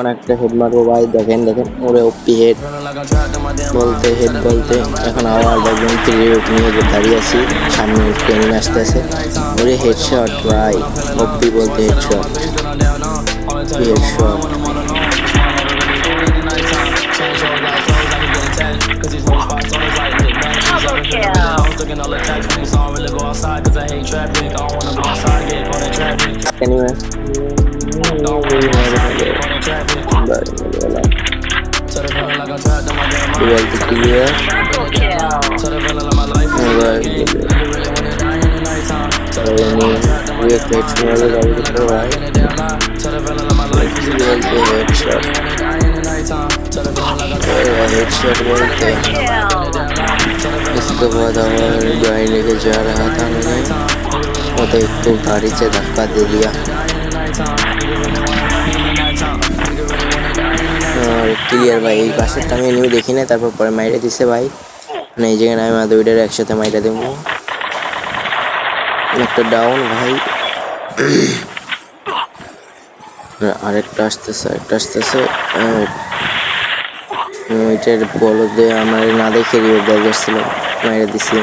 অনেকটা হেড মারবো ভাই। দেখেন দেখেন ওরে ওপি হেড বলতে হেড বলতে এখন আবার একজন ক্রিয়েট নিয়ে দাঁড়িয়ে আছি সামনে ট্রেনিং আসতেছে। ওরে হেড শট ভাই ওপি বলতে headshot headshot coba ini dulu dua ketiga mulai gitu kalau ini dia catch mulai kalau kita mulai kemudian dia headshot और हेडशॉट बोलते हैं इसके बाद हमारे गाड़ी लेके जा रहा था मैंने और तो एक तो गाड़ी से धक्का दे दिया ক্লিয়ার ভাই, এই পাশেরটা আমি এনিমি দেখি না, তারপর পরে মাইরে দিছে ভাই। মানে এই জায়গায় আমি মাদা দুইটার একসাথে মাইরে দেবো। একটা ডাউন ভাই। আরেকটা আসতেছে আরেকটা আসতেছে। ওইটার বলদে আমার না দেখে রিভার ছিল, মাইরে দিছি।